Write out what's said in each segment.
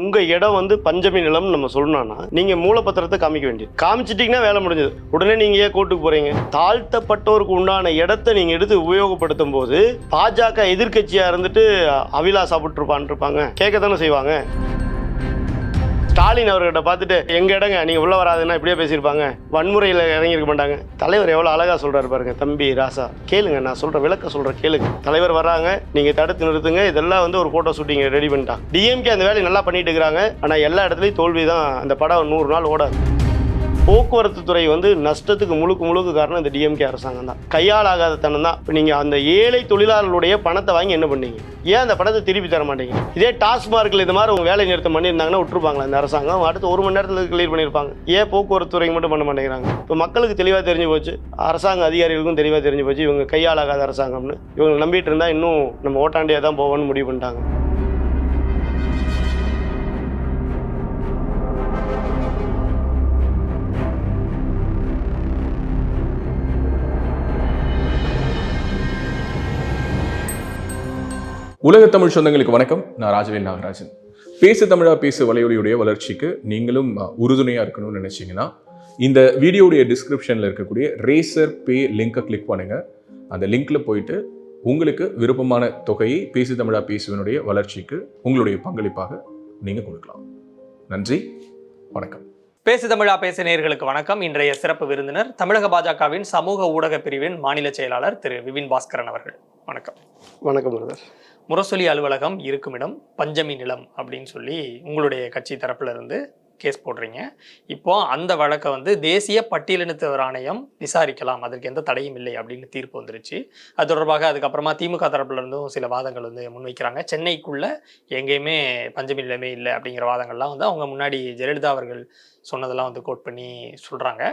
உங்க இடம் வந்து பஞ்சமி நிலம்னு நம்ம சொல்லணும்னா நீங்க மூலப்பத்திரத்தை காமிக்க வேண்டியது. காமிச்சிட்டீங்கன்னா வேலை முடிஞ்சது. உடனே நீங்க ஏன் கோர்ட்டுக்கு போறீங்க? தாழ்த்தப்பட்டோருக்கு உண்டான இடத்த நீங்க எடுத்து உபயோகப்படுத்தும் போது பாஜக எதிர்க்கட்சியா இருந்துட்டு அவிலா சாப்பிட்டுருப்பான் இருப்பாங்க கேட்க தானே செய்வாங்க. ஸ்டாலின் அவர்கிட்ட பார்த்துட்டு எங்க இடங்க? நீங்க உள்ள வராதுன்னா இப்படியே பேசியிருப்பாங்க. வன்முறையில் இறங்கியிருக்க மாட்டாங்க. தலைவர் எவ்வளவு அழகா சொல்றாரு பாருங்க தம்பி ராசா. கேளுங்க நான் சொல்ற விளக்க சொல்ற கேளுங்க. தலைவர் வராங்க நீங்க தடுத்து நிறுத்துங்க. இதெல்லாம் வந்து ஒரு போட்டோ ஷூட்டிங் ரெடி பண்ணிட்டான். டிஎம்கே அந்த வேலையை நல்லா பண்ணிட்டு இருக்காங்க ஆனா எல்லா இடத்துலயும் தோல்வி தான் அந்த படம் நூறு நாள் ஓடாது. போக்குவரத்து துறை வந்து நஷ்டத்துக்கு முழுக்க முழுக்க காரணம் இந்த டிஎம்கே அரசாங்கம் தான். கையால் ஆகாத தனம் தான். இப்போ நீங்கள் அந்த ஏழை தொழிலாளர்களுடைய பணத்தை வாங்கி என்ன பண்ணீங்க? ஏன் அந்த பணத்தை திருப்பி தர மாட்டீங்க? இதே டாஸ்மார்க்கில் இது மாதிரி உங்கள் வேலை நிறுத்தம் பண்ணியிருந்தாங்கன்னா விட்டுருப்பாங்களா இந்த அரசாங்கம்? அடுத்து ஒரு மணி நேரத்தில் கிளியர் பண்ணியிருப்பாங்க. ஏன் போக்குவரத்து துறைக்கு மட்டும் பண்ண மாட்டேங்கிறாங்க? இப்போ மக்களுக்கு தெளிவாக தெரிஞ்சு போச்சு. அரசாங்க அதிகாரிகளுக்கும் தெளிவாக தெரிஞ்சு போச்சு. இவங்க கையால் ஆகாத அரசாங்கம்னு. இவங்க நம்பிட்டு இருந்தால் இன்னும் நம்ம ஓட்டாண்டியாக தான் போவோம்னு முடிவு பண்ணிட்டாங்க. உலக தமிழ் சொந்தங்களுக்கு வணக்கம். நான் ராஜவேல் நாகராஜன். பேசு தமிழா பேசு வலையொலியுடைய வளர்ச்சிக்கு நீங்களும் அஹ், உறுதுணையா இருக்கணும்னு நினைச்சீங்கன்னா இந்த வீடியோடைய டிஸ்கிரிப்ஷன்ல இருக்கக்கூடிய ரேசர் பே லிங்கை கிளிக் பண்ணுங்க. அந்த லிங்க்ல போயிட்டு உங்களுக்கு விருப்பமான தொகையை பேசு தமிழா பேசுவனுடைய வளர்ச்சிக்கு உங்களுடைய பங்களிப்பாக நீங்க கொடுக்கலாம். நன்றி வணக்கம். பேசு தமிழா பேச நேயர்களுக்கு வணக்கம். இன்றைய சிறப்பு விருந்தினர் தமிழக பாஜகவின் சமூக ஊடக பிரிவின் மாநில செயலாளர் திரு விபின் பாஸ்கரன் அவர்கள். வணக்கம். வணக்கம் பிரதர் முரசொலி அலுவலகம் இருக்குமிடம் பஞ்சமி நிலம் அப்படின்னு சொல்லி உங்களுடைய கட்சி தரப்புல இருந்து கேஸ் போடுறீங்க. இப்போ அந்த வழக்கை வந்து தேசிய பட்டியலினத்தவர் ஆணையம் விசாரிக்கலாம். அதற்கு எந்த தடையும் இல்லை அப்படின்னு தீர்ப்பு வந்துருச்சு. அது தொடர்பாக அதுக்கப்புறமா திமுக தரப்புல இருந்தும் சில வாதங்கள் வந்து முன்வைக்கிறாங்க. சென்னைக்குள்ள எங்கேயுமே பஞ்சமி நிலமே இல்லை அப்படிங்கிற வாதங்கள்லாம் வந்து அவங்க முன்னாடி ஜெயலலிதா அவர்கள் சொன்னதெல்லாம் வந்து கோட் பண்ணி சொல்றாங்க.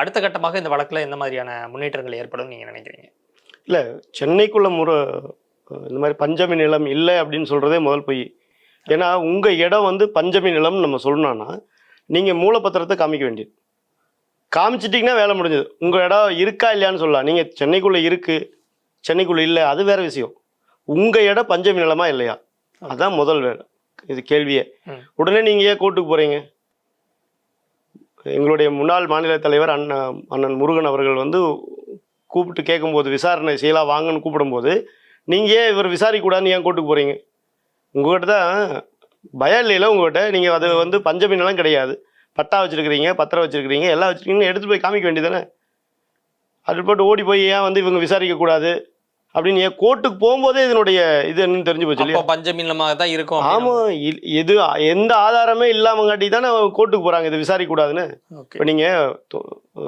அடுத்த கட்டமாக இந்த வழக்கில் எந்த மாதிரியான முன்னேற்றங்கள் ஏற்படும் நீங்க நினைக்கிறீங்க? இல்லை சென்னைக்குள்ள முறை இந்த மாதிரி பஞ்சமி நிலம் இல்லை அப்படின்னு சொல்கிறதே முதல் பொய். ஏன்னா உங்கள் இடம் வந்து பஞ்சமி நிலம்னு நம்ம சொல்லணும்னா நீங்கள் மூலப்பத்திரத்தை காமிக்க வேண்டியது. காமிச்சிட்டிங்கன்னா வேலை முடிஞ்சது. உங்கள் இடம் இருக்கா இல்லையான்னு சொல்லலாம். நீங்கள் சென்னைக்குள்ளே இருக்குது சென்னைக்குள்ளே இல்லை அது வேற விஷயம். உங்கள் இடம் பஞ்சமி நிலமா இல்லையா? அதான் முதல் வேலை இது கேள்வியே. உடனே நீங்கள் ஏன் கோர்ட்டுக்கு போகிறீங்க எங்களுடைய முன்னாள் மாநில தலைவர் அண்ணன் அண்ணன் முருகன் அவர்கள் வந்து கூப்பிட்டு கேட்கும்போது விசாரணை செய்யலாம் வாங்கன்னு கூப்பிடும்போது நீங்கள் ஏன் இவர் விசாரிக்கக்கூடாதுன்னு ஏன் கோர்ட்டுக்கு போகிறீங்க உங்கள்கிட்ட தான் பயம் இல்லையில உங்கள்கிட்ட நீங்கள் அது வந்து பஞ்சமி நிலம் கிடையாது. பட்டா வச்சுருக்கிறீங்க பத்திரம் வச்சுருக்கிறீங்க எல்லாம் வச்சுருக்கீங்கன்னு எடுத்து போய் காமிக்க வேண்டியதானே அது போட்டு ஓடி போய் ஏன் வந்து இவங்க விசாரிக்கக்கூடாது? அப்படின்னு ஏன் கோர்ட்டுக்கு போகும்போதே இதனுடைய இது என்னன்னு தெரிஞ்சு போச்சு இல்லையா? அப்போ பஞ்சமி நிலமாக தான் இருக்கும் ஆமாம் எது எந்த ஆதாரமே இல்லாம காட்டி தானே கோர்ட்டுக்கு போகிறாங்க இது விசாரிக்கக்கூடாதுன்னு. இப்போ நீங்கள்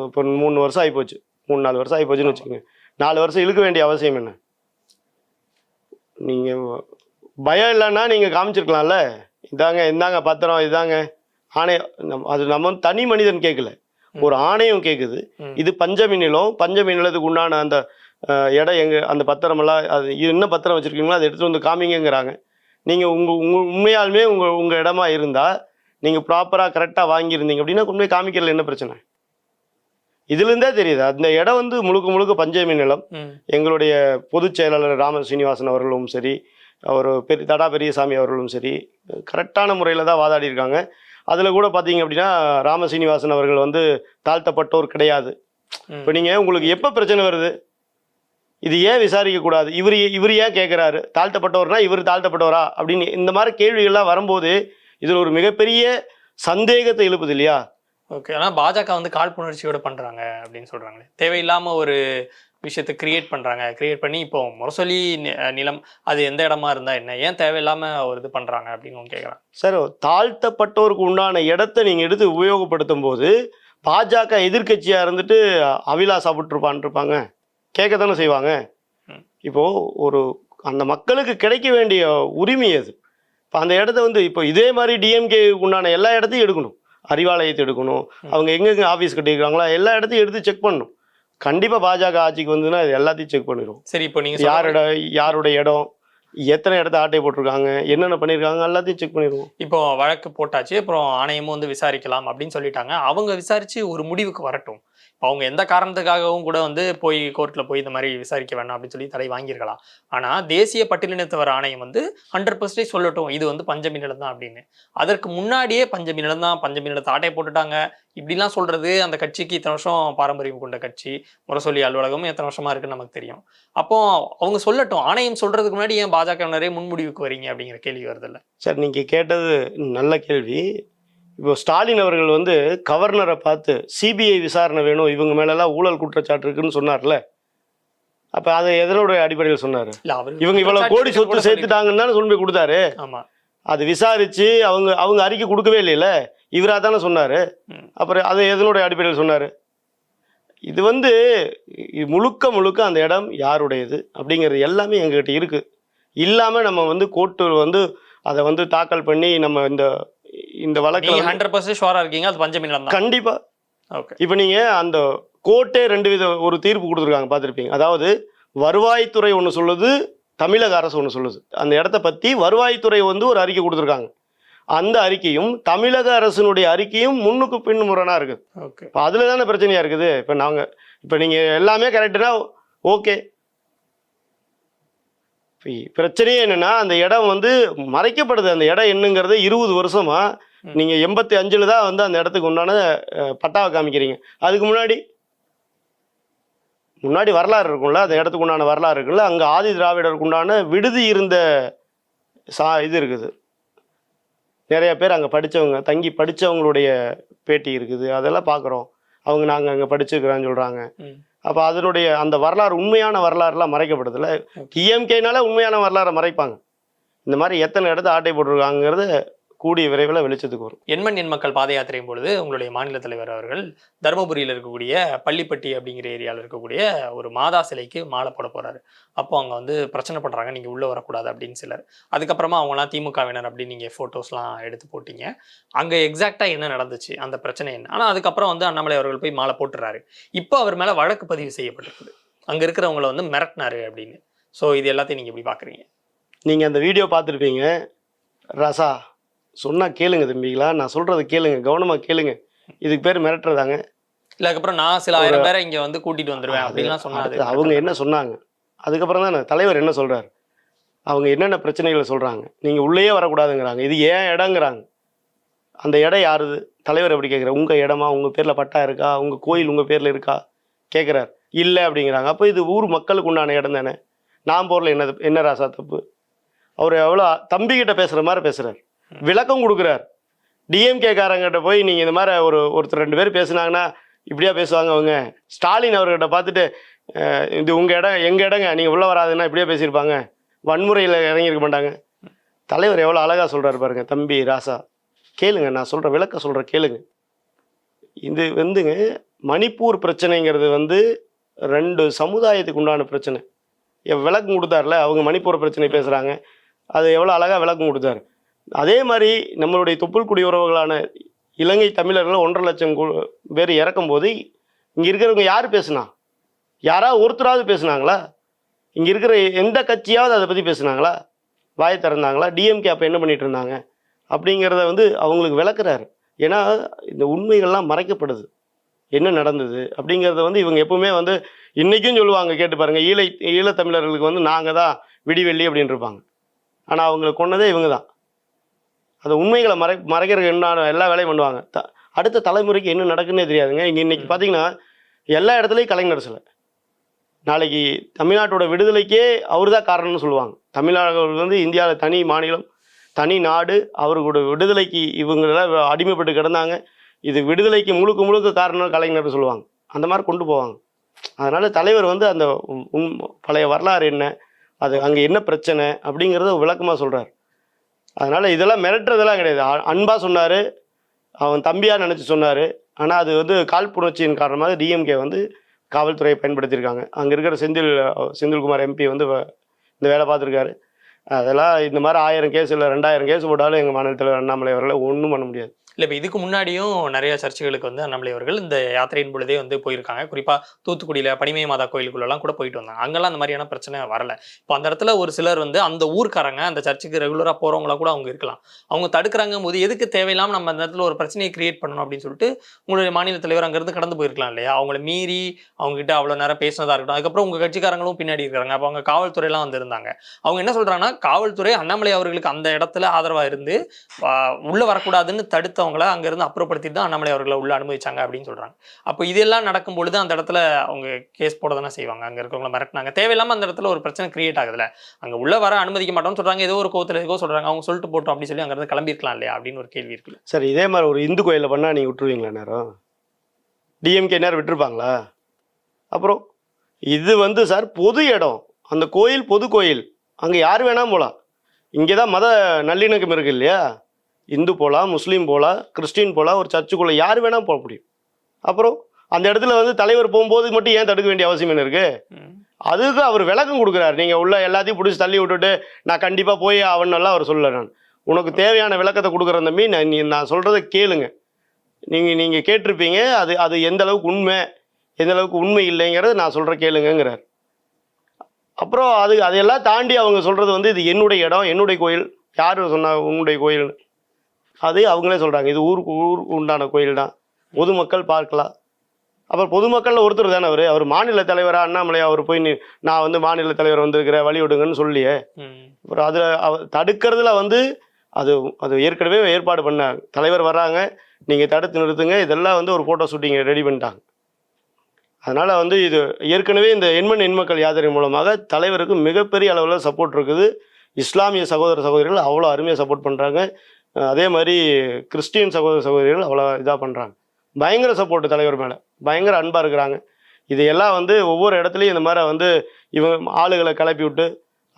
இப்போ மூணு வருஷம் ஆகிப்போச்சு மூணு நாலு வருஷம் ஆகிப்போச்சுன்னு வச்சுக்கோங்க. நாலு வருஷம் இழுக்க வேண்டிய அவசியம் என்ன? நீங்கள் பயம் இல்லைன்னா நீங்கள் காமிச்சிருக்கலாம்ல. இதாங்க இந்தாங்க பத்திரம் இதாங்க. ஆணையம் நம்ம- அது நம்ம வந்து தனி மனிதன் கேட்கல. ஒரு ஆணையம் கேட்குது. இது பஞ்சமி நிலம் பஞ்சமி நிலத்துக்கு உண்டான அந்த இடம் எங்க அந்த பத்திரமெல்லாம் அது இது என்ன பத்திரம் வச்சுருக்கீங்களோ அதை எடுத்துகிட்டு வந்து காமிங்கங்கிறாங்க. நீங்கள் உங்கள் உங்கள் உண்மையாலுமே உங்கள் உங்கள் இடமா இருந்தால் நீங்கள் ப்ராப்பராக கரெக்டாக வாங்கியிருந்தீங்க அப்படின்னா உண்மை காமிக்கிறதுல என்ன பிரச்சனை? இதுலேருந்தே தெரியுது. அந்த இடம் வந்து முழுக்க முழுக்க பஞ்சமி நிலம். எங்களுடைய பொதுச் செயலாளர் ராம சீனிவாசன் அவர்களும் சரி அவர் பெரிய தடா பெரியசாமி அவர்களும் சரி கரெக்டான முறையில் தான் வாதாடி இருக்காங்க. அதில் கூட பார்த்தீங்க அப்படின்னா ராம சீனிவாசன் அவர்கள் வந்து தாழ்த்தப்பட்டோர் கிடையாது. இப்போ நீங்கள் உங்களுக்கு எப்போ பிரச்சனை வருது? இது ஏன் விசாரிக்கக்கூடாது இவர் இவர் ஏன் கேட்குறாரு தாழ்த்தப்பட்டவர்னா இவர் தாழ்த்தப்பட்டவரா? அப்படின்னு இந்த மாதிரி கேள்விகள்லாம் வரும்போது இதில் ஒரு மிகப்பெரிய சந்தேகத்தை எழுப்புது இல்லையா? ஓகே ஆனா பாஜக வந்து காழ்ப்புணர்ச்சியோட பண்றாங்க அப்படின்னு சொல்றாங்களே. தேவையில்லாம ஒரு விஷயத்தை கிரியேட் பண்றாங்க. கிரியேட் பண்ணி இப்போ முரசொலி நிலம் அது எந்த இடமா இருந்தா என்ன? ஏன் தேவையில்லாம ஒரு இது பண்றாங்க அப்படின்னு கேக்குறாங்க சார் தாழ்த்தப்பட்டோருக்கு உண்டான இடத்த நீங்கள் எடுத்து உபயோகப்படுத்தும் போது பாஜக எதிர்க்கட்சியாக இருந்துட்டு அவிலா சாப்பிட்ருப்பான் இருப்பாங்க கேட்க தானே செய்வாங்க. இப்போது ஒரு அந்த மக்களுக்கு கிடைக்க வேண்டிய உரிமை அது. இப்போ அந்த இடத்த வந்து இப்போ இதே மாதிரி டிஎம்கே உண்டான எல்லா இடத்தையும் எடுக்கணும். அறிவாலயத்தை எடுக்கணும். அவங்க எங்கெங்கே ஆஃபீஸ் கட்டியிருக்காங்களோ எல்லா இடத்தையும் எடுத்து செக் பண்ணணும். கண்டிப்பாக பாஜக ஆட்சிக்கு வந்துன்னா இது எல்லாத்தையும் செக் பண்ணிடும். சரி இப்போ நீங்க யாரோட யாருடைய இடம் எத்தனை இடத்த ஆட்டை போட்டிருக்காங்க என்னென்ன பண்ணியிருக்காங்க எல்லாத்தையும் செக் பண்ணிடுவோம். இப்போ வழக்கு போட்டாச்சு அப்புறம் ஆணையமும் வந்து விசாரிக்கலாம் அப்படின்னு சொல்லிட்டாங்க. அவங்க விசாரிச்சு ஒரு முடிவுக்கு வரட்டும். அவங்க எந்த காரணத்துக்காகவும் கூட வந்து போய் கோர்ட்டில் போய் இந்த மாதிரி விசாரிக்க வேண்டாம் அப்படின்னு சொல்லி தடை வாங்கியிருக்கலாம். ஆனால் தேசிய பட்டியலினத்தவர் ஆணையம் வந்து ஹண்ட்ரட் பர்சன்டேஜ் சொல்லட்டும் இது வந்து பஞ்சமி நிலம் தான் அப்படின்னு. அதற்கு முன்னாடியே பஞ்சமி நிலம் தான் பஞ்சமி நிலத்தை ஆட்டை போட்டுட்டாங்க. இப்படிலாம் சொல்கிறது அந்த கட்சிக்கு இத்தனை வருஷம் பாரம்பரியம் கொண்ட கட்சி. முரசொலி அலுவலகம் எத்தனை வருஷமா இருக்குன்னு நமக்கு தெரியும். அப்போ அவங்க சொல்லட்டும் ஆணையம் சொல்கிறதுக்கு முன்னாடி ஏன் பாஜகவினரே முன்முடிவுக்கு வரீங்க அப்படிங்கிற கேள்வி வருது சார் நீங்கள் கேட்டது நல்ல கேள்வி. இப்போ ஸ்டாலின் அவர்கள் வந்து கவர்னரை பார்த்து சிபிஐ விசாரணை வேணும் இவங்க மேலெல்லாம் ஊழல் குற்றச்சாட்டு இருக்குன்னு சொன்னார்ல. அப்போ அதை எதனோட அடிப்படையில் சொன்னார்? இவங்க இவ்வளவு கோடி சொத்து சேர்த்துட்டாங்கன்னு தானே சொல்லி கொடுத்தாரு. அது விசாரிச்சு அவங்க அவங்க அறிக்கை கொடுக்கவே இல்லைல்ல இவரா தானே சொன்னாரு. அப்புறம் அதை எதனுடைய அடிப்படையில் சொன்னாரு? இது வந்து முழுக்க முழுக்க அந்த இடம் யாருடையது அப்படிங்கிறது எல்லாமே எங்ககிட்ட இருக்கு. இல்லாம நம்ம வந்து கோர்ட்டு வந்து அதை வந்து தாக்கல் பண்ணி நம்ம இந்த இந்த வழக்கில் ஹண்ட்ரட் பர்சன்ட் ஷுவரா இருக்கீங்க? அது பஞ்சமி நிலம் தான். கண்டிப்பா. ஓகே இப்போ நீங்க அந்த கோர்ட்டே ரெண்டு வித ஒரு தீர்ப்பு கொடுத்துருக்காங்க பார்த்துருப்பீங்க. அதாவது வருவாய்த்துறை ஒன்று சொல்லுது தமிழக அரசு ஒன்று சொல்லுது. அந்த இடத்த பற்றி வருவாய்த்துறை வந்து ஒரு அறிக்கை கொடுத்துருக்காங்க. அந்த அறிக்கையும் தமிழக அரசினுடைய அறிக்கையும் முன்னுக்கு பின் முரணாக இருக்குது. ஓகே இப்போ அதில் தானே பிரச்சனையாக இருக்குது? இப்போ நாங்கள் இப்போ நீங்கள் எல்லாமே கரெக்டுனா ஓகே பிரச்சனையே என்னன்னா அந்த இடம் வந்து மறைக்கப்படுது. அந்த இடம் என்னங்கிறது இருபது வருஷமா ம். நீங்கள் எண்பத்தி அஞ்சில் தான் வந்து அந்த இடத்துக்கு உண்டான பட்டாவை காமிக்கிறீங்க. அதுக்கு முன்னாடி முன்னாடி வரலாறு இருக்கும்ல அந்த இடத்துக்கு உண்டான வரலாறு இருக்குல்ல அங்கே ஆதி திராவிடருக்கு உண்டான விடுதி இருந்த சா இது இருக்குது. நிறைய பேர் அங்கே படித்தவங்க தங்கி படித்தவங்களுடைய பேட்டி இருக்குது. அதெல்லாம் பார்க்குறோம் அவங்க நாங்கள் அங்கே படிச்சிருக்கிறோன்னு சொல்கிறாங்க. அப்போ அதனுடைய அந்த வரலாறு உண்மையான வரலாறுலாம் மறைக்கப்படுதுல்ல. டிஎம்கேனால உண்மையான வரலாறை மறைப்பாங்க. இந்த மாதிரி எத்தனை இடத்த ஆட்டை போட்டிருக்காங்கிறது கூடிய விரைவில் வெளிச்சத்துக்கு வரும். எண்மண் எண் மக்கள் பாத யாத்திரையும் பொழுது உங்களுடைய மாநில தலைவர் அவர்கள் தருமபுரியில் இருக்கக்கூடிய பள்ளிப்பட்டி அப்படிங்கிற ஏரியாவில் இருக்கக்கூடிய ஒரு மாதா சிலைக்கு மாலை போட போறாரு. அப்போ அங்கே வந்து பிரச்சனை பண்றாங்க நீங்க உள்ள வரக்கூடாது அப்படின்னு சிலர். அதுக்கப்புறமா அவங்கலாம் திமுகவினர் அப்படின்னு நீங்க போட்டோஸ்லாம் எடுத்து போட்டீங்க. அங்க எக்ஸாக்டா என்ன நடந்துச்சு அந்த பிரச்சனை என்ன? ஆனா அதுக்கப்புறம் வந்து அண்ணாமலை அவர்கள் போய் மாலை போட்டுறாரு. இப்போ அவர் மேல வழக்கு பதிவு செய்யப்பட்டிருக்குது. அங்க இருக்கிறவங்கள வந்து மிரட்டினாரு அப்படின்னு. ஸோ இது எல்லாத்தையும் நீங்க எப்படி பாக்குறீங்க? நீங்கள் அந்த வீடியோ பார்த்துருப்பீங்க ரசா. சொன்னால் கேளுங்க தம்பிகளா நான் சொல்கிறத கேளுங்க கவனமாக கேளுங்க. இதுக்கு பேர் மிரட்டுறதாங்க. இல்ல அதுக்கப்புறம் நான் சில ஆயிரம் பேரை இங்க வந்து கூட்டிட்டு வந்துருவேன் அது- அப்படின்லாம் அடுத்து அவங்க என்ன சொன்னாங்க? அதுக்கப்புறம் தான் தலைவர் என்ன சொல்றாரு? அவங்க என்னென்ன பிரச்சனைகளை சொல்றாங்க? நீங்க உள்ளேயே வரக்கூடாதுங்கிறாங்க. இது ஏன் இடங்கிறாங்க? அந்த இடம் யாருது? தலைவர் எப்படி கேட்குற உங்க இடமா? உங்க பேர்ல பட்டா இருக்கா? உங்க கோயில் உங்க பேர்ல இருக்கா? கேட்குறாரு இல்லை அப்படிங்கிறாங்க. அப்போ இது ஊர் மக்களுக்கு உண்டான இடம் தானே? நான் போர்ல என்ன என்ன ராசா தப்பு? அவர் எவ்வளோ தம்பிக்கிட்ட பேசுற மாதிரி பேசுறாரு. விளக்கம் கொடுக்குறார். டிஎம்கேக்காரங்கிட்ட போய் நீங்கள் இந்த மாதிரி ஒரு ஒருத்தர் ரெண்டு பேர் பேசுனாங்கன்னா இப்படியா பேசுவாங்க அவங்க? ஸ்டாலின் அவர்கிட்ட பார்த்துட்டு இது உங்கள் இடம் எங்கள் இடங்க? நீங்கள் உள்ளே வராதுன்னா இப்படியே பேசியிருப்பாங்க. வன்முறையில் இறங்கியிருக்க மாட்டாங்க. தலைவர் எவ்வளோ அழகாக சொல்கிறார் பாருங்க தம்பி ராசா. கேளுங்க நான் சொல்கிற விளக்க சொல்கிற கேளுங்க. இது வந்துங்க மணிப்பூர் பிரச்சனைங்கிறது வந்து ரெண்டு சமுதாயத்துக்கு உண்டான பிரச்சனை. விளக்கம் கொடுத்தாருல அவங்க மணிப்பூர் பிரச்சனை பேசுகிறாங்க அது எவ்வளோ அழகாக விளக்கம் கொடுத்தாரு. அதே மாதிரி நம்மளுடைய தொப்புள் குடியுறவுகளான இலங்கை தமிழர்கள் ஒன்றரை லட்சம் பேர் இறக்கும்போது இங்கே இருக்கிறவங்க யார் பேசுனா? யாராவது ஒருத்தராவது பேசுனாங்களா? இங்கே இருக்கிற எந்த கட்சியாவது அதை பற்றி பேசுனாங்களா? வாயை திறந்தாங்களா? டிஎம்கே அப்போ என்ன பண்ணிட்டு இருந்தாங்க? அப்படிங்கிறத வந்து அவங்களுக்கு விளக்குறாரு. ஏன்னா இந்த உண்மைகள்லாம் மறைக்கப்படுது. என்ன நடந்தது? அப்படிங்கிறத வந்து இவங்க எப்பவுமே வந்து இன்றைக்கும் சொல்லுவாங்க கேட்டு பாருங்கள் ஈழை ஈழத்தமிழர்களுக்கு வந்து நாங்கள் தான் விடிவெள்ளி அப்படின்னு இருப்பாங்க. ஆனால் அவங்களை கொன்னதே இவங்க தான் அந்த உண்மைகளை மறை மறைக்கிறதுக்கு என்ன எல்லா வேலையும் பண்ணுவாங்க. த அடுத்த தலைமுறைக்கு என்ன நடக்குன்னே தெரியாதுங்க. இங்கே இன்னைக்கு பார்த்தீங்கன்னா எல்லா இடத்துலையும் கலைஞர் சிலை நாளைக்கு தமிழ்நாட்டோட விடுதலைக்கே அவர் தான் காரணம்னு சொல்லுவாங்க. தமிழ்நாடு வந்து இந்தியாவில் தனி மாநிலம் தனி நாடு அவர்களோட விடுதலைக்கு இவங்களெல்லாம் அடிமைப்பட்டு கிடந்தாங்க. இது விடுதலைக்கு முழுக்க முழுக்க காரணம் கலைஞர்னு சொல்லுவாங்க. அந்த மாதிரி கொண்டு போவாங்க. அதனால தலைவர் வந்து அந்த உம் பழைய வரலாறு என்ன அது அங்கே என்ன பிரச்சனை அப்படிங்கிறத விளக்கமாக சொல்கிறார் அதனால் இதெல்லாம் மிரட்டுறதெல்லாம் கிடையாது. அன்பாக சொன்னார். அவன் தம்பியாக நினச்சி சொன்னார். ஆனால் அது வந்து காழ்ப்புணர்ச்சியின் காரணமாக டிஎம்கே வந்து காவல்துறையை பயன்படுத்தியிருக்காங்க. அங்கே இருக்கிற செந்தில் செந்தில்குமார் எம்பி வந்து வ- இந்த வேலை பார்த்துருக்காரு. அதெல்லாம் இந்த மாதிரி ஆயிரம் கேஸ் இல்லை ரெண்டாயிரம் கேஸ் போட்டாலும் எங்கள் மாநிலத்தில் அண்ணாமலை அவர்களை ஒன்றும் பண்ண முடியாது. இல்லை இப்போ இதுக்கு முன்னாடியும் நிறைய சர்ச்சுகளுக்கு வந்து அண்ணாமலை அவர்கள் இந்த யாத்திரையின் பொழுதே வந்து போயிருக்காங்க. குறிப்பாக தூத்துக்குடியில் பனிமய மாதா கோயிலுக்குள்ளெல்லாம் கூட போயிட்டு வந்தாங்க. அங்கெல்லாம் அந்த மாதிரியான பிரச்சனை வரல. இப்போ அந்த இடத்துல ஒரு சிலர் வந்து அந்த ஊர்க்காரங்க அந்த சர்ச்சுக்கு ரெகுலராக போகிறவங்களா கூட அவங்க இருக்கலாம். அவங்க தடுக்கிறாங்க போது எதுக்கு தேவையில்லாமல் நம்ம அந்த இடத்துல ஒரு பிரச்சனையை கிரியேட் பண்ணணும் அப்படின்னு சொல்லிட்டு உங்களுடைய மாநில தலைவர் அங்கேருந்து கடந்து போயிருக்கலாம் இல்லையா? அவங்கள மீறி அவங்ககிட்ட அவ்வளோ நேரம் பேசினதாக இருக்கட்டும். அதுக்கப்புறம் உங்கள் கட்சிக்காரங்களும் பின்னாடி இருக்கிறாங்க அப்போ அவங்க காவல்துறையெல்லாம் வந்திருந்தாங்க அவங்க என்ன சொல்கிறாங்கன்னா காவல்துறை அண்ணாமலை அவர்களுக்கு அந்த இடத்துல ஆதரவாக இருந்து உள்ளே வரக்கூடாதுன்னு தடுத்த மற்றவங்கள அங்கேருந்து அப்புறப்படுத்திட்டு தான் அண்ணாமலை அவர்களை உள்ள அனுமதிச்சாங்க அப்படின்னு சொல்றாங்க. அப்போ இதெல்லாம் நடக்கும் பொழுது அந்த இடத்துல அவங்க கேஸ் போட தானே செய்வாங்க. அங்கே இருக்கவங்கள மிரட்டினாங்க. தேவையில்லாம அந்த இடத்துல ஒரு பிரச்சனை கிரியேட் ஆகுதுல அங்கே உள்ள வர அனுமதிக்க மாட்டோம்னு சொல்கிறாங்க ஏதோ ஒரு கோவத்தில் ஏதோ சொல்கிறாங்க அவங்க சொல்லிட்டு போட்டோம் அப்படின்னு சொல்லி அங்கேருந்து கிளம்பியிருக்கலாம் இல்லையா அப்படின்னு ஒரு கேள்வி இருக்குல்ல சார் இதே மாதிரி ஒரு இந்து கோயிலில் பண்ணால் நீங்கள் விட்டுருவீங்களா நேரம்? டிஎம்கே நேரம் விட்டுருப்பாங்களா? அப்புறம் இது வந்து சார் பொது இடம். அந்த கோயில் பொது கோயில். அங்கே யார் வேணால் போகலாம் இங்கே தான் மத நல்லிணக்கம் இருக்கு இல்லையா? இந்து போகலாம் முஸ்லீம் போகலாம் கிறிஸ்டின் போகலாம் ஒரு சர்ச்சுக்குள்ளே யார் வேணால் போக முடியும். அப்புறம் அந்த இடத்துல வந்து தலைவர் போகும்போது மட்டும் ஏன் தடுக்க வேண்டிய அவசியம் என்ன இருக்குது. அதுக்கு அவர் விளக்கம் கொடுக்குறாரு. நீங்கள் உள்ள எல்லாத்தையும் பிடிச்சி தள்ளி விட்டுட்டு நான் கண்டிப்பாக போய் ஆகணும்லாம் அவர் சொல்லல நான். உனக்கு தேவையான விளக்கத்தை கொடுக்குற தம்பி நான் நீ நான் சொல்கிறத கேளுங்க. நீங்கள் நீங்கள் கேட்டிருப்பீங்க அது அது எந்த அளவுக்கு உண்மை எந்த அளவுக்கு உண்மை இல்லைங்கிறத நான் சொல்கிற கேளுங்கங்கிறார். அப்புறம் அது அதையெல்லாம் தாண்டி அவங்க சொல்கிறது வந்து இது என்னுடைய இடம் என்னுடைய கோயில். யார் சொன்னா உன்னுடைய கோயில்? அது அவங்களே சொல்கிறாங்க இது ஊருக்கு ஊருக்கு உண்டான கோயில் தான் பொதுமக்கள் பார்க்கலாம். அப்புறம் பொதுமக்களில் ஒருத்தர் தானே அவர்? அவர் மாநில தலைவராக அண்ணாமலையா? அவர் போய் நீ- நான் வந்து மாநில தலைவர் வந்திருக்கிறேன் வழி விடுங்கன்னு சொல்லியே. அப்புறம் அதில் தடுக்கிறதுல வந்து அது அது ஏற்கனவே ஏற்பாடு பண்ணாங்க தலைவர் வர்றாங்க. நீங்கள் தடுத்து நிறுத்துங்க. இதெல்லாம் வந்து ஒரு ஃபோட்டோ ஷூட்டிங் ரெடி பண்ணிட்டாங்க. அதனால் வந்து இது ஏற்கனவே இந்த எண்மண் எண்மக்கள் யாத்திரை மூலமாக தலைவருக்கு மிகப்பெரிய அளவில் சப்போர்ட் இருக்குது. இஸ்லாமிய சகோதர சகோதரிகள் அவ்வளோ அருமையாக சப்போர்ட் பண்ணுறாங்க அதே மாதிரி கிறிஸ்டியன் சகோதர சகோதரிகள் அவ்வளோ இதாக பண்ணுறாங்க பயங்கர சப்போர்ட் தலைவர் மேலே. பயங்கர அன்பாக இருக்கிறாங்க. இதையெல்லாம் வந்து ஒவ்வொரு இடத்துலையும் இந்த மாதிரி வந்து இவங்க ஆளுகளை கிளப்பி விட்டு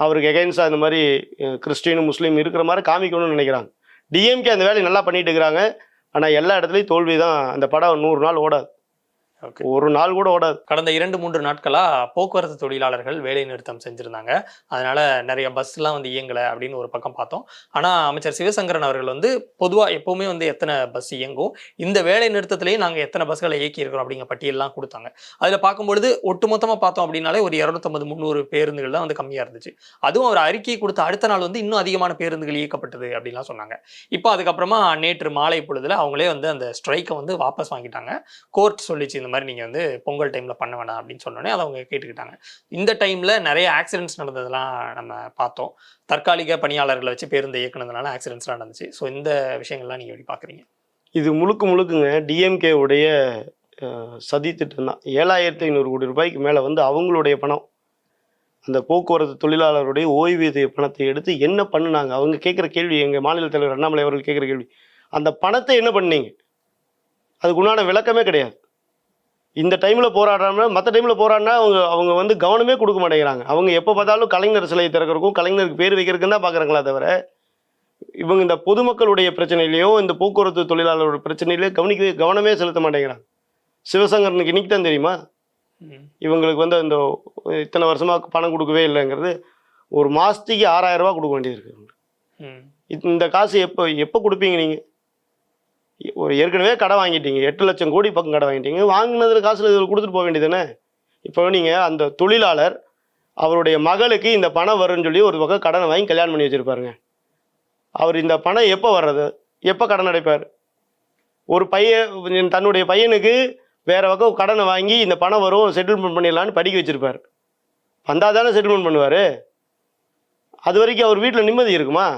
அவருக்கு எகைன்ஸ்டாக இந்த மாதிரி கிறிஸ்டின் முஸ்லீம் இருக்கிற மாதிரி காமிக்கணும்னு நினைக்கிறாங்க. டிஎம்கே அந்த வேலையை நல்லா பண்ணிட்டு இருக்கிறாங்க. ஆனால் எல்லா இடத்துலையும் தோல்வி தான் அந்த படம் நூறு நாள் ஓடாது. ஒரு நாள் கூட ஓடாது. கடந்த இரண்டு மூன்று நாட்களா போக்குவரத்து தொழிலாளர்கள் வேலை நிறுத்தம் செஞ்சிருந்தாங்க. அதனால நிறைய பஸ்லாம் வந்து இயங்கல அப்படின்னு ஒரு பக்கம் பார்த்தோம். ஆனா அமைச்சர் சிவசங்கரன் அவர்கள் வந்து பொதுவா எப்பவுமே வந்து எத்தனை பஸ் இயங்கும் இந்த வேலை நிறுத்தத்திலேயே நாங்க எத்தனை பஸ்களை இயக்கி இருக்கிறோம் அப்படிங்கிற பட்டியல்லாம் கொடுத்தாங்க. அதுல பார்க்கும்பொழுது ஒட்டுமொத்தமா பார்த்தோம் அப்படின்னாலே ஒரு இரநூத்தம்பது முந்நூறு பேருந்துகள் தான் வந்து கம்மியா இருந்துச்சு. அதுவும் அவர் அறிக்கை கொடுத்த அடுத்த நாள் வந்து இன்னும் அதிகமான பேருந்துகள் இயக்கப்பட்டது அப்படின்லாம் சொன்னாங்க. இப்போ அதுக்கப்புறமா நேற்று மாலை பொழுதுல அவங்களே வந்து அந்த ஸ்ட்ரைக்கை வந்து வாபஸ் வாங்கிட்டாங்க. கோர்ட் சொல்லிச்சு இந்த மாதிரி நீங்கள் வந்து பொங்கல் டைமில் பண்ண வேணாம் அப்படின்னு சொன்னோன்னே அதை அவங்க கேட்டுக்கிட்டாங்க. இந்த டைமில் நிறைய ஆக்சிடென்ட்ஸ் நடந்ததெல்லாம் நம்ம பார்த்தோம். தற்காலிக பணியாளர்களை வச்சு பேருந்து இயக்குனதுனால ஆக்சிடென்ட்ஸ்லாம் நடந்துச்சு. ஸோ இந்த விஷயங்கள்லாம் நீங்கள் எப்படி பார்க்குறீங்க? இது முழுக்க முழுக்குங்க டிஎம்கே உடைய சதி திட்டம் தான். ஏழாயிரத்தி ஐநூறு கோடி ரூபாய்க்கு மேலே வந்து அவங்களுடைய பணம். அந்த போக்குவரத்து தொழிலாளருடைய ஓய்வூதிய பணத்தை எடுத்து என்ன பண்ணினாங்க? அவங்க கேட்குற கேள்வி எங்கள் மாநில தலைவர் அண்ணாமலை அவர்கள் கேட்குற கேள்வி. அந்த பணத்தை என்ன பண்ணீங்க? அதுக்கு உண்டான விளக்கமே கிடையாது. இந்த டைமில் போராடுறாங்க மற்ற டைமில் போராடினா அவங்க அவங்க வந்து கவனமே கொடுக்க மாட்டேங்கிறாங்க. அவங்க எப்போ பார்த்தாலும் கலைஞர் சிலையை திறக்கிறக்கும் கலைஞருக்கு பேர் வைக்கிறதுக்கு தான் பார்க்குறாங்களா தவிர இவங்க இந்த பொதுமக்களுடைய பிரச்சனையிலையோ இந்த போக்குவரத்து தொழிலாளரோட பிரச்சனையிலையோ கவனிக்க கவனமே செலுத்த மாட்டேங்கிறாங்க. சிவசங்கரனுக்கு இன்னைக்கு தான் தெரியுமா. இவங்களுக்கு வந்து அந்த இத்தனை வருஷமாக பணம் கொடுக்கவே இல்லைங்கிறது ஒரு மாதத்துக்கு ஆறாயிரம் ரூபாய் கொடுக்க வேண்டியது இருக்கு. ம். இது- இந்த காசு எப்போ எப்போ கொடுப்பீங்க நீங்கள் ஒரு ஏற்கனவே கடை வாங்கிட்டீங்க எட்டு லட்சம் கோடி பக்கம் கடை வாங்கிட்டீங்க. வாங்கினதுல காசில் இதில் கொடுத்துட்டு போக வேண்டியது தானே இப்போ நீங்கள் அந்த தொழிலாளர் அவருடைய மகளுக்கு இந்த பணம் வரும்னு சொல்லி ஒரு பக்கம் கடனை வாங்கி கல்யாணம் பண்ணி வச்சுருப்பாருங்க. அவர் இந்த பணம் எப்போ வர்றது? எப்போ கடன் அடைப்பார்? ஒரு பையன் தன்னுடைய பையனுக்கு வேறு பக்கம் கடனை வாங்கி இந்த பணம் வரும் செட்டில்மெண்ட் பண்ணிடலான்னு படிக்க வச்சுருப்பார். வந்தால் தானே செட்டில்மெண்ட் பண்ணுவார்? அது வரைக்கும் அவர் வீட்டில் நிம்மதி இருக்குமா?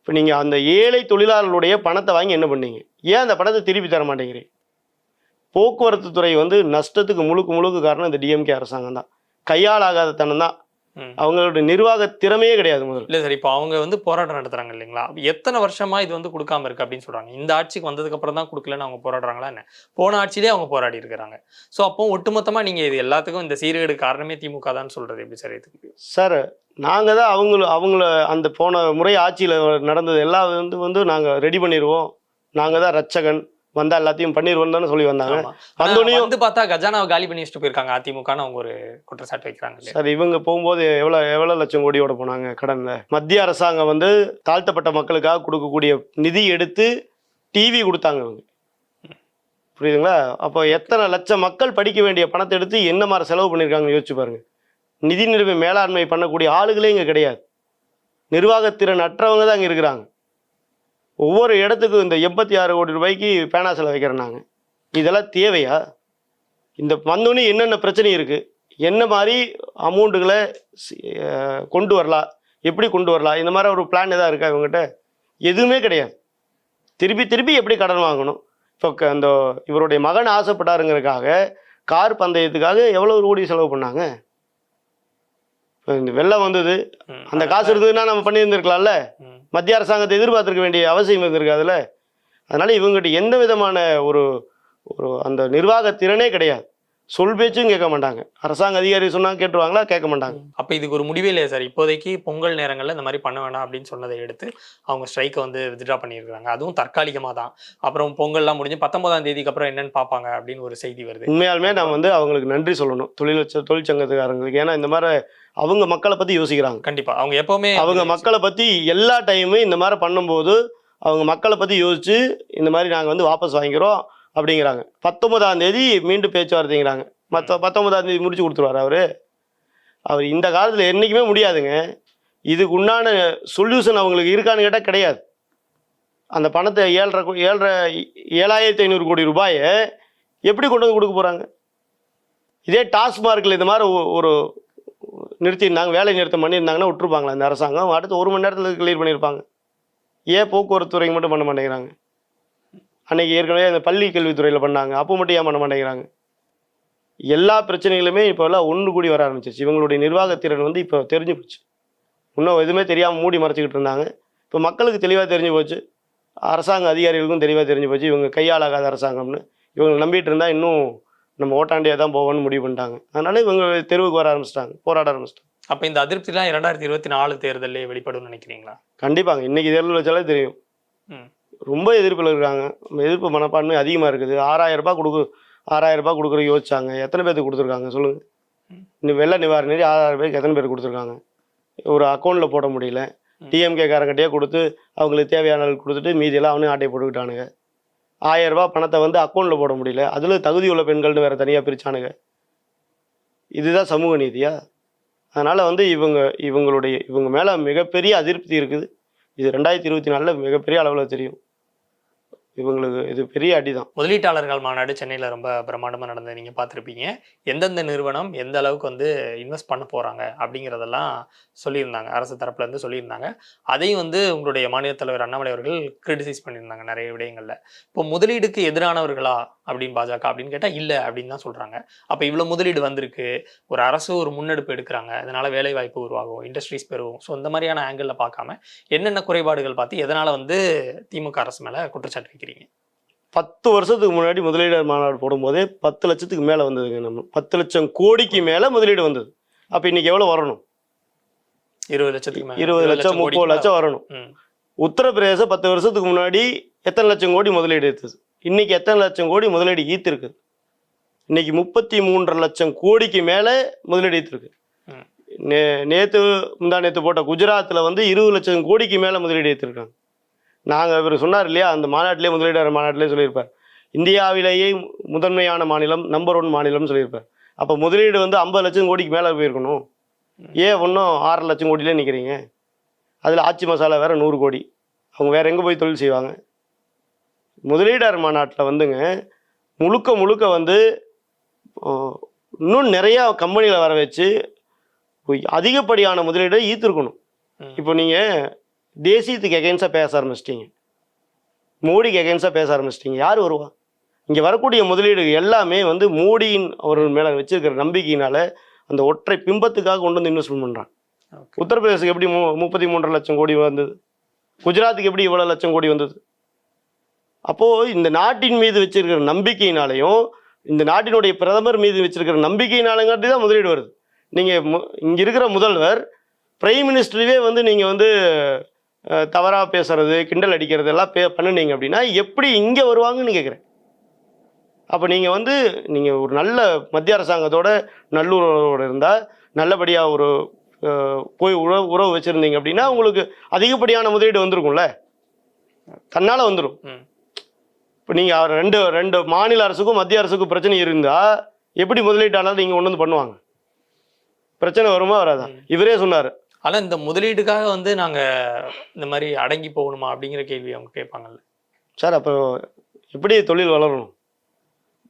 இப்போ நீங்கள் அந்த ஏழை தொழிலாளர்களுடைய பணத்தை வாங்கி என்ன பண்ணீங்க? ஏன் அந்த பணத்தை திருப்பி தர மாட்டேங்கிறீங்க? போக்குவரத்து துறை வந்து நஷ்டத்துக்கு முழுக்க முழுக்க காரணம் இந்த டிஎம்கே அரசாங்கம் தான். கையால் ஆகாத தனம் தான். ம். அவங்களுடைய நிர்வாக திறமையே கிடையாது முதல்ல. இல்லை சார் இப்போ அவங்க வந்து போராட்டம் நடத்துறாங்க இல்லைங்களா? எத்தனை வருஷமா இது வந்து கொடுக்காம இருக்கு அப்படின்னு சொல்றாங்க. இந்த ஆட்சிக்கு வந்ததுக்கு அப்புறம் தான் கொடுக்கலன்னு அவங்க போராடுறாங்களா என்ன? போன ஆட்சியிலே அவங்க போராடி இருக்கிறாங்க. ஸோ அப்போ ஒட்டுமொத்தமா நீங்க இது எல்லாத்துக்கும் இந்த சீர்கேடு காரணமே திமுக தான் சொல்றது எப்படி சார் இதுக்கு? சார் நாங்கள் தான் அவங்கள அவங்கள அந்த போன முறை ஆட்சியில் நடந்தது எல்லாம் வந்து வந்து நாங்கள் ரெடி பண்ணிடுவோம் நாங்கள் தான் ரட்சகன். வந்தால் எல்லாத்தையும் பண்ணிடுவோம் தானே சொல்லி வந்தாங்க. வந்தோடனையும் வந்து பார்த்தா கஜானாவை காலி பண்ணி வச்சுட்டு போயிருக்காங்க. அதிமுகன்னு அவங்க ஒரு குற்றச்சாட்டு வைக்கிறாங்க சார் இவங்க போகும்போது எவ்வளோ எவ்வளோ லட்சம் கோடியோட போனாங்க கடனில்? மத்திய அரசாங்கம் வந்து தாழ்த்தப்பட்ட மக்களுக்காக கொடுக்கக்கூடிய நிதி எடுத்து டிவி கொடுத்தாங்க அவங்க புரியுதுங்களா? அப்போ எத்தனை லட்சம் மக்கள் படிக்க வேண்டிய பணத்தை எடுத்து என்ன மாதிரி செலவு பண்ணியிருக்காங்கன்னு யோசிச்சு பாருங்க. நிதி நிலைமை மேலாண்மை பண்ணக்கூடிய ஆளுகளே இங்கே கிடையாது. நிர்வாகத்திறன் அற்றவங்க தான் இங்கே இருக்கிறாங்க. ஒவ்வொரு இடத்துக்கும் இந்த எண்பத்தி ஆறு கோடி ரூபாய்க்கு பேனா செலவு வைக்கிறோம் நாங்கள் இதெல்லாம் தேவையா? இந்த வந்தோடனே என்னென்ன பிரச்சனை இருக்குது என்ன மாதிரி அமௌண்ட்டுகளை கொண்டு வரலாம்? எப்படி கொண்டு வரலாம்? இந்த மாதிரி ஒரு பிளான் எதாவது இருக்கா இவங்ககிட்ட? எதுவுமே கிடையாது. திருப்பி திருப்பி எப்படி கடன் வாங்கணும்? இப்போ க- அந்த இவருடைய மகன் ஆசைப்பட்டாருங்கிறதுக்காக கார் பந்தயத்துக்காக எவ்வளோ கோடி செலவு பண்ணாங்க? இப்போ இந்த வெள்ளம் வந்தது. அந்த காசு இருந்ததுன்னா நம்ம பண்ணியிருந்திருக்கலாம்ல. மத்திய அரசாங்கத்தை எதிர்பார்த்துருக்க வேண்டிய அவசியம் இருந்திருக்கு அதில் அதனால் இவங்ககிட்ட எந்த விதமான ஒரு ஒரு அந்த நிர்வாக திறனே கிடையாது. சொல் பேச்சும் கேட்க மாட்டாங்க. அரசாங்க அதிகாரி சொன்னா கேட்டுருவாங்களா? கேட்க மாட்டாங்க. அப்ப இதுக்கு ஒரு முடிவே இல்லையா சார்? இப்போதைக்கு பொங்கல் நேரங்கள்ல இந்த மாதிரி பண்ண வேணாம் அப்படின்னு சொன்னதை எடுத்து அவங்க ஸ்ட்ரைக்கை வந்து வித்ட்ரா பண்ணியிருக்காங்க அதுவும் தற்காலிகமா தான். அப்புறம் பொங்கல்லாம் முடிஞ்சு பத்தொன்பதாம் தேதிக்கு அப்புறம் என்னன்னு பார்ப்பாங்க அப்படின்னு ஒரு செய்தி வருது. உண்மையாலுமே நான் வந்து அவங்களுக்கு நன்றி சொல்லணும். தொழில் தொழிற்சங்கத்துக்காரங்களுக்கு. ஏன்னா இந்த மாதிரி அவங்க மக்களை பத்தி யோசிக்கிறாங்க. கண்டிப்பா. அவங்க எப்பவுமே அவங்க மக்களை பத்தி எல்லா டைமும் இந்த மாதிரி பண்ணும்போது அவங்க மக்களை பத்தி யோசிச்சு இந்த மாதிரி நாங்க வந்து வாபஸ் வாங்கிக்கிறோம். அப்படிங்கிறாங்க. பத்தொன்பதாம் தேதி மீண்டும் பேச்சுவார்த்தைங்கிறாங்க. மற்ற பத்தொன்பதாம் தேதி முடிச்சு கொடுத்துருவாரு அவர். அவர் இந்த காலத்தில் என்றைக்குமே முடியாதுங்க. இதுக்கு உண்டான சொல்யூஷன் அவங்களுக்கு இருக்கான்னு கேட்டால் கிடையாது. அந்த பணத்தை ஏழரை ஏழரை ஏழாயிரத்தி ஐநூறு கோடி ரூபாயை எப்படி கொண்டு வந்து கொடுக்க போகிறாங்க இதே டாஸ்மார்க்கில் இந்த மாதிரி ஒ- ஒரு நிறுத்தியிருந்தாங்க வேலை நிறுத்தம் பண்ணியிருந்தாங்கன்னா விட்டுருப்பாங்களா இந்த அரசாங்கம்? அடுத்து ஒரு மணி நேரத்தில் கிளியர் பண்ணியிருப்பாங்க. ஏன் போக்குவரத்து துறைக்கு மட்டும் பண்ண மாட்டேங்கிறாங்க? அன்னைக்கு ஏற்கனவே இந்த பள்ளி கல்வித்துறையில் பண்ணாங்க. அப்போ மட்டும் ஏன் பண்ண மாட்டேங்கிறாங்க? எல்லா பிரச்சனைகளுமே இப்போ எல்லாம் ஒன்று கூடி வர ஆரம்பிச்சிருச்சு. இவங்களுடைய நிர்வாகத்திறன் வந்து இப்போ தெரிஞ்சு போச்சு. இன்னும் எதுவுமே தெரியாமல் மூடி மறைச்சிக்கிட்டு இருந்தாங்க. இப்போ மக்களுக்கு தெளிவாக தெரிஞ்சு போச்சு. அரசாங்க அதிகாரிகளுக்கும் தெளிவாக தெரிஞ்சு போச்சு. இவங்க கையாளாகாத அரசாங்கம்னு. இவங்க நம்பிட்டு இருந்தால் இன்னும் நம்ம ஓட்டாண்டியாக தான் போவோம்னு முடிவு பண்ணிட்டாங்க. அதனால இவங்க தெருவுக்கு வர ஆரம்பிச்சிட்டாங்க. போராட ஆரம்பிச்சிட்டாங்க. அப்ப இந்த அதிருப்திலாம் இரண்டாயிரத்தி இருபத்தி நாலு தேர்தலே வெளிப்படும் நினைக்கிறீங்களா? கண்டிப்பாங்க. இன்னைக்கு தேர்தல் வச்சாலே தெரியும். ம். ரொம்ப எதிர்ப்பில் இருக்காங்க. எதிர்ப்பு மனப்பான்மை அதிகமாக இருக்குது. ஆறாயிரம் ரூபாய் கொடுக்கு ஆறாயிரம் ரூபாய் கொடுக்குற யோசிச்சாங்க. எத்தனை பேருக்கு கொடுத்துருக்காங்க? சொல்லுங்க ம். இன்னும் வெள்ள நிவாரண நிதி ஆறாயிரம் பேருக்கு எத்தனை பேர் கொடுத்துருக்காங்க? ஒரு அக்கௌண்ட்டில் போட முடியல. டிஎம்கே காரங்கிட்டே கொடுத்து அவங்களுக்கு தேவையான அளவுக்கு கொடுத்துட்டு மீதியெல்லாம் அவனே ஆட்டையை போட்டுக்கிட்டானுங்க. ஆயிரம் ரூபாய் பணத்தை வந்து அக்கௌண்ட்டில் போட முடியல. அதில் தகுதி உள்ள பெண்கள்னு வேற தனியாக பிரிச்சானுங்க. இதுதான் சமூக நீதியா? அதனால் வந்து இவங்க இவங்களுடைய இவங்க மேலே மிகப்பெரிய அதிருப்தி இருக்குது. இது ரெண்டாயிரத்தி இருபத்தி நாலில் மிகப்பெரிய அளவில் தெரியும். இவங்களுக்கு இது பெரிய அடி தான் முதலீட்டாளர்கள் மாநாடு சென்னையில் ரொம்ப பிரம்மாண்டமாக நடந்தது நீங்கள் பார்த்துருப்பீங்க. எந்தெந்த நிறுவனம் எந்த அளவுக்கு வந்து இன்வெஸ்ட் பண்ண போகிறாங்க அப்படிங்கிறதெல்லாம் சொல்லியிருந்தாங்க. அரசு தரப்புலேருந்து சொல்லியிருந்தாங்க. அதையும் வந்து உங்களுடைய மாநில தலைவர் அண்ணாமலை அவர்கள் கிரிட்டிசைஸ் பண்ணியிருந்தாங்க நிறைய விடயங்களில். இப்போ முதலீடுக்கு எதிரானவர்களா அப்படின்னு பாஜக அப்படின்னு கேட்டால் இல்லை அப்படின்னு தான் சொல்கிறாங்க அப்போ இவ்வளோ முதலீடு வந்திருக்கு. ஒரு அரசு ஒரு முன்னெடுப்பு எடுக்கிறாங்க. அதனால் வேலை வாய்ப்பு உருவாகும். இண்டஸ்ட்ரீஸ் பெறுவோம் ஸோ இந்த மாதிரியான ஆங்கிளில் பார்க்காம என்னென்ன குறைபாடுகள் பார்த்து எதனால் வந்து திமுக அரசு மேலே குற்றச்சாட்டு வைக்கிறீங்க? பத்து வருஷத்துக்கு முன்னாடி முதலீடர் மாநாடு போடும்போதே பத்து லட்சத்துக்கு மேலே வந்ததுங்க நம்ம. பத்து லட்சம் கோடிக்கு மேலே முதலீடு வந்தது. அப்போ இன்னைக்கு எவ்வளோ வரணும்? இருபது லட்சத்துக்கு இருபது லட்சம் முப்பது லட்சம் வரணும். உத்தரப்பிரதேச பத்து வருஷத்துக்கு முன்னாடி எத்தனை லட்சம் கோடி முதலீடு எடுத்தது? இன்னைக்கு எத்தனை லட்சம் கோடி முதலீடு ஈர்த்திருக்கு? இன்னைக்கு முப்பத்தி மூன்றரை லட்சம் கோடிக்கு மேலே முதலீடு ஈர்த்திருக்கு. ம். நே நேற்று முந்தா நேற்று போட்ட குஜராத்தில் வந்து இருபது லட்சம் கோடிக்கு மேலே முதலீடு ஏற்றிருக்காங்க நாங்கள் இவர் சொன்னார் இல்லையா அந்த மாநாட்டிலே முதலீடாளர் மாநாட்டிலே சொல்லியிருப்பார். இந்தியாவிலேயே முதன்மையான மாநிலம் நம்பர் ஒன் மாநிலம்னு சொல்லியிருப்பார். அப்போ முதலீடு வந்து ஐம்பது லட்சம் கோடிக்கு மேலே போயிருக்கணும். ஏன் ஒன்றும் ஆறு லட்சம் கோடியிலே நிற்கிறீங்க அதில் ஆச்சி மசாலா வேற நூறு கோடி. அவங்க வேற எங்கே போய் தொழில் செய்வாங்க? முதலீடாளர் மாநாட்டில் வந்துங்க முழுக்க முழுக்க வந்து இன்னும் நிறையா கம்பெனிகளை வர வச்சு அதிகப்படியான முதலீடை ஈர்த்திருக்கணும். இப்போ நீங்கள் தேசியத்துக்கு எகென்ஸ்டாக பேச ஆரம்பிச்சிட்டீங்க. மோடிக்கு எகென்ஸ்டாக பேச ஆரம்பிச்சிட்டீங்க. யார் வருவா? இங்கே வரக்கூடிய முதலீடு எல்லாமே வந்து மோடியின் அவர்கள் மேலே வச்சிருக்கிற நம்பிக்கையினால அந்த ஒற்றை பிம்பத்துக்காக கொண்டு வந்து இன்வெஸ்ட்மெண்ட் Okay. உத்தரப்பிரதேசத்துக்கு எப்படி மு முப்பத்தி மூன்றரை லட்சம் கோடி வந்தது? குஜராத்துக்கு எப்படி இவ்வளோ லட்சம் கோடி வந்தது? அப்போது இந்த நாட்டின் மீது வச்சிருக்கிற நம்பிக்கையினாலையும் இந்த நாட்டினுடைய பிரதமர் மீது வச்சிருக்கிற நம்பிக்கையினாலங்காட்டி தான் முதலீடு வருது. நீங்கள் இங்கே இருக்கிற முதல்வர் பிரைம் மினிஸ்டரவே வந்து நீங்கள் வந்து தவறாக பேசுறது கிண்டல் அடிக்கிறது எல்லாம் பே பண்ணுனீங்க அப்படின்னா எப்படி இங்கே வருவாங்கன்னு கேட்குறேன் அப்போ நீங்கள் வந்து நீங்கள் ஒரு நல்ல மத்திய அரசாங்கத்தோட நல்லுறவோடு இருந்தால் நல்லபடியாக ஒரு போய் உறவு உறவு வச்சுருந்தீங்க அப்படின்னா உங்களுக்கு அதிகப்படியான முதலீடு வந்திருக்கும்ல? தன்னால் வந்துடும். இப்போ நீங்கள் ரெண்டு ரெண்டு மாநில அரசுக்கும் மத்திய அரசுக்கும் பிரச்சனை இருந்தால் எப்படி முதலீட்டாளர் நீங்கள் கொண்டு வந்து பண்ணுவாங்க? பிரச்சனை வருமா வராதா? இவரே சொன்னார். ஆனா இந்த முதலீடுக்காக வந்து நாங்க இந்த மாதிரி அடங்கி போகணுமா அப்படிங்கிற கேள்வி அவங்க கேட்பாங்கல்ல. சார் அப்போ எப்படி தொழில் வளரணும்?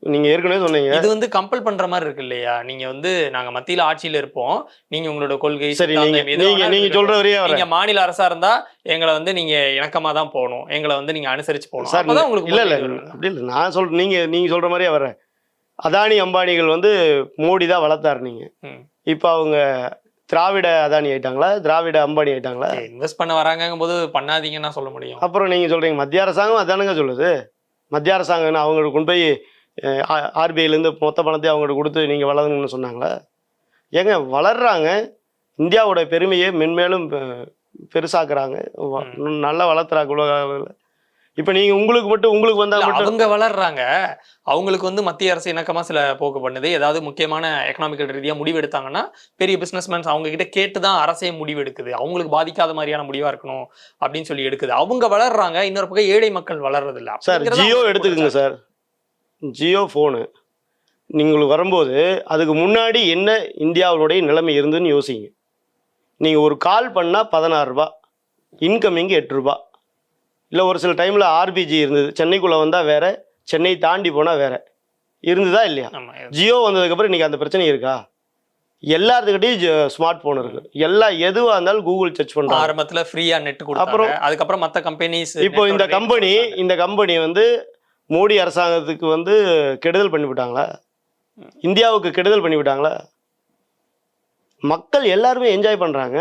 நீங்கள் ஏற்கனவே சொன்னீங்க. இது வந்து கம்பல் பண்ற மாதிரி இருக்கு இல்லையா? நீங்க வந்து நாங்க மத்தியில ஆட்சியில இருப்போம். நீங்க உங்களோட கொள்கை சரி நீங்கள் நீங்கள் நீங்கள் இருக்கட்டும். சொல்கிற வரையே நீங்க மாநில அரசா இருந்தா எங்களை வந்து நீங்க இணக்கமா தான் போகணும். எங்களை வந்து நீங்க அனுசரிச்சு போகணும். சார் உங்களுக்கு இல்லை இல்லை. அப்படி இல்லை. நான் சொல் நீங்கள் நீங்கள் சொல்கிற மாதிரியே வரேன். அதானி அம்பானிகள் வந்து மோடி தான் வளர்த்தாரு நீங்கள் ம். இப்போ அவங்க திராவிட அதானி ஆயிட்டாங்களா? திராவிட அம்பானி ஆயிட்டாங்களா? இன்வெஸ்ட் பண்ண வராங்கும் போது பண்ணாதீங்கன்னா சொல்ல முடியும். அப்புறம் நீங்கள் சொல்கிறீங்க மத்திய அரசாங்கம் அதானுங்க சொல்லுது? மத்திய அரசாங்கம் அவங்களுக்கு கொண்டு போய் ஆர்பிஐலேருந்து மொத்த பணத்தை அவங்களுக்கு கொடுத்து நீங்கள் வளருங்கன்னு சொன்னாங்களா? ஏங்க வளர்றாங்க. இந்தியாவோட பெருமையை மென்மேலும் பெருசாக்குறாங்க. நல்லா வளர்த்துறாங்க உலக அளவில். இப்போ நீங்கள் உங்களுக்கு மட்டும் உங்களுக்கு வந்தால் மட்டும் அவங்க வளர்றாங்க. அவங்களுக்கு வந்து மத்திய அரசு இணக்கமா சில போக்கு பண்ணுது. ஏதாவது முக்கியமான எக்கனாமிக்கல் ரீதியா முடிவு எடுத்தாங்கன்னா பெரிய பிசினஸ்மேன்ஸ் அவங்க கிட்ட கேட்டு தான் அரசே முடிவு எடுக்குது. அவங்களுக்கு பாதிக்காத மாதிரியான முடிவா இருக்கணும் அப்படின்னு சொல்லி எடுக்குது. அவங்க வளர்றாங்க. இன்னொரு பக்கம் ஏழை மக்கள் வளர்றது இல்ல சார் ஜியோ எடுத்துக்கோங்க சார். ஜியோ ஃபோனு நீங்கள் வரும்போது அதுக்கு முன்னாடி என்ன இந்தியாவுடைய நிலைமை இருந்துன்னு யோசிங்க. நீங்கள் ஒரு கால் பண்ணால் பதினாறு ரூபா இன்கமிங் எட்டு ரூபா இல்லை ஒரு சில டைமில் ஆர்பிஜி இருந்தது. சென்னைக்குள்ளே வந்தால் வேற சென்னை தாண்டி போனால் வேற. இருந்ததா இல்லையா? ஜியோ வந்ததுக்கப்புறம் இன்றைக்கி அந்த பிரச்சனை இருக்கா? எல்லாத்துக்கிட்டையும் ஸ்மார்ட் ஃபோன் இருக்குது எல்லா எதுவாக இருந்தாலும் கூகுள் சர்ச் பண்ணுறாங்க ஆரம்பத்துல ஃப்ரீயா நெட் அப்புறம் அதுக்கப்புறம் மத்த கம்பெனிஸ் இப்போ இந்த கம்பெனி இந்த கம்பெனி வந்து மோடி அரசாங்கத்துக்கு வந்து கெடுதல் பண்ணிவிட்டாங்களா இந்தியாவுக்கு கெடுதல் பண்ணிவிட்டாங்களா மக்கள் எல்லாருமே என்ஜாய் பண்ணுறாங்க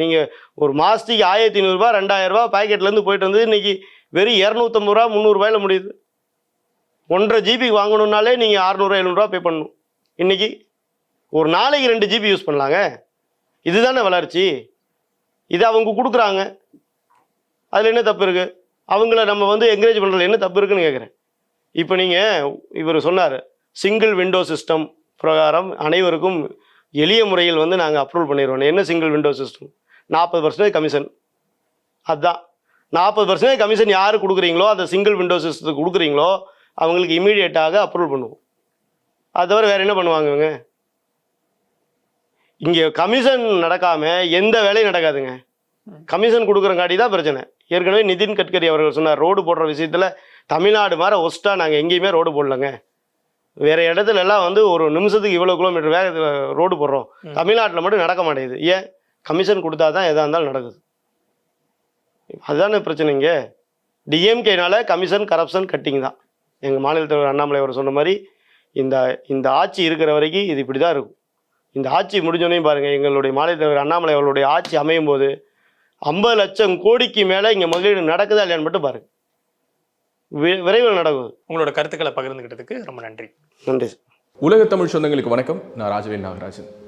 நீங்கள் ஒரு மாதத்துக்கு ஆயிரத்தி ஐநூறுரூபா ரெண்டாயிரரூபா பாக்கெட்லேருந்து போயிட்டு வந்து இன்னைக்கு வெறும் இரநூத்தம்பது ரூபா முந்நூறுபாயில் முடியுது. ஒன்றரை ஜிபி வாங்கணுன்னாலே நீங்கள் அறநூறுவா எழுநூறுவா பே பண்ணணும். இன்றைக்கி ஒரு நாளைக்கு ரெண்டு ஜிபி யூஸ் பண்ணலாங்க. இதுதானே வளர்ச்சி. இது அவங்க கொடுக்குறாங்க. அதில் என்ன தப்பு இருக்குது அவங்கள நம்ம வந்து என்கரேஜ் பண்ணுறதுல என்ன தப்பு இருக்குன்னு கேட்குறேன் இப்போ நீங்கள் இவர் சொன்னார் சிங்கிள் விண்டோ சிஸ்டம் பிரகாரம் அனைவருக்கும் எளிய முறையில் வந்து நாங்கள் அப்ரூவல் பண்ணிடுவோம் என்ன சிங்கிள் விண்டோ சிஸ்டம் நாற்பது பர்சன்டேஜ் கமிஷன் அதுதான். நாற்பது பர்சன்டேஜ் கமிஷன் யார் கொடுக்குறீங்களோ அந்த சிங்கிள் விண்டோ சிஸ்டத்துக்கு கொடுக்குறீங்களோ அவங்களுக்கு இமீடியட்டாக அப்ரூவல் பண்ணுவோம். அது தவிர வேறு என்ன பண்ணுவாங்க இவங்க? இங்கே கமிஷன் நடக்காமல் எந்த வேலையும் நடக்காதுங்க. கமிஷன் கொடுக்குறங்காட்டி தான் பிரச்சனை. ஏற்கனவே நிதின் கட்கரி அவர்கள் சொன்னார் ரோடு போடுற விஷயத்தில் தமிழ்நாடு மாதிரி ஒஸ்ட்டாக நாங்கள் எங்கேயுமே ரோடு போடலங்க. வேற இடத்துல எல்லாம் வந்து ஒரு நிமிஷத்துக்கு இவ்வளோ கிலோமீட்டர் வேகத்தில் ரோடு போடுறோம். தமிழ்நாட்டில் மட்டும் நடக்க மாட்டேங்குது. ஏன்? கமிஷன் கொடுத்தா தான் எதாக இருந்தாலும் நடக்குது. அதுதானே பிரச்சனைங்க டிஎம்கேனால கமிஷன் கரப்ஷன் கட்டிங் தான். எங்கள் மாநில தலைவர் அண்ணாமலை அவர் சொன்ன மாதிரி இந்த இந்த ஆட்சி இருக்கிற வரைக்கும் இது இப்படி தான் இருக்கும். இந்த ஆட்சி முடிஞ்சோடனே பாருங்கள் எங்களுடைய மாநில தலைவர் அண்ணாமலை அவர்களுடைய ஆட்சி அமையும் போது ஐம்பது லட்சம் கோடிக்கு மேலே இங்கே முதலீடு நடக்குதா இல்லையான்னு மட்டும் பாருங்க. வி- விரைவில் நடக்கும். உங்களோட கருத்துக்களை பகிர்ந்துக்கிட்டதுக்கு ரொம்ப நன்றி. நன்றி சார். உலக தமிழ் சொந்தங்களுக்கு வணக்கம். நான் ராஜவேல் நாகராஜன்.